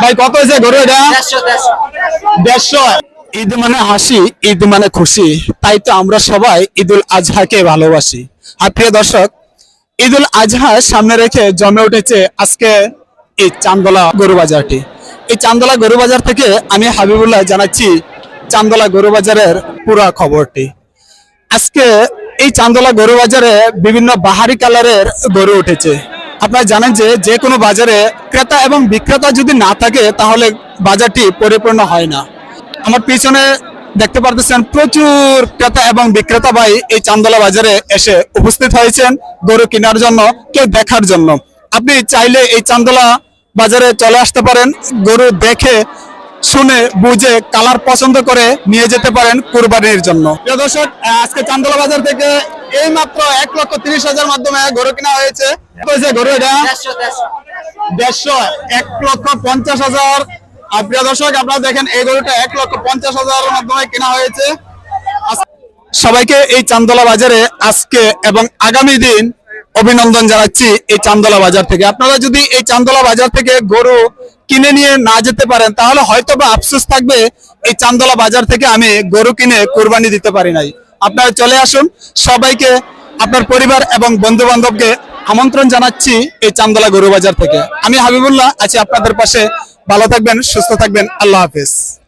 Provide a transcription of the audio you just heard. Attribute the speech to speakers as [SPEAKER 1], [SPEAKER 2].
[SPEAKER 1] ভাই কত হয়েছে গরু এটা? দেড়শো ঈদ মানে হাসি ঈদ মানে খুশি। তাই তো আমরা সবাই ঈদুল আজহাকে ভালোবাসি। আর প্রিয় দর্শক ঈদুল আজহা সামনে রেখে জমে উঠেছে আজকে এই চান্দলা গরু বাজারটি। এই চান্দলা গরু বাজার থেকে আমি হাবিবুল্লাহ জানাচ্ছি চান্দলা গরু বাজারের পুরা খবরটি। আজকে এই চান্দলা গরু বাজারে বিভিন্ন বাহারি কালারের গরু উঠেছে। আপনারা জানেন যে যে কোনো বাজারে ক্রেতা এবং বিক্রেতা যদি না থাকে, তাহলে বাজারটি পরিপূর্ণ হয় না। আমার পিছনে দেখতে পারতেছেন প্রচুর ক্রেতা এবং বিক্রেতা ভাই এই চান্দলা বাজারে এসে উপস্থিত হয়েছেন গরু কেনার জন্য, কেউ দেখার জন্য। আপনি চাইলে এই চান্দলা বাজারে চলে আসতে পারেন, গরু দেখে, শুনে, বুঝে, কালার পছন্দ করে নিয়ে যেতে পারেন কুরবানির জন্য। দর্শক আজকে চান্দলা বাজার থেকে এই মাত্র এক লক্ষ তিরিশ হাজার মাধ্যমে গরু কেনা হয়েছে। গরু এটা? দেড়শো এক লক্ষ পঞ্চাশ হাজার। আর প্রিয় দর্শক আপনারা দেখেন এই গরুটা এক লক্ষ পঞ্চাশ হাজারের মাধ্যমে কেনা হয়েছে। সবাইকে এই চান্দলা বাজারে আজকে এবং আগামী দিন অভিনন্দন জানাচ্ছি এই চান্দলা বাজার থেকে। আপনারা যদি এই চান্দলা বাজার থেকে গরু কিনে নিয়ে না যেতে পারেন তাহলে হয়তো বা আফসোস থাকবে এই চান্দলা বাজার থেকে আমি গরু কিনে কোরবানি দিতে পারি নাই। আপনারা চলে আসুন। সবাইকে, আপনার পরিবার এবং বন্ধু বান্ধবকে আমন্ত্রণ জানাচ্ছি এই চান্দলা গরু বাজার থেকে। আমি হাবিবুল্লাহ, আছি আপনাদের পাশে। ভালো থাকবেন, সুস্থ থাকবেন। আল্লাহ হাফিজ।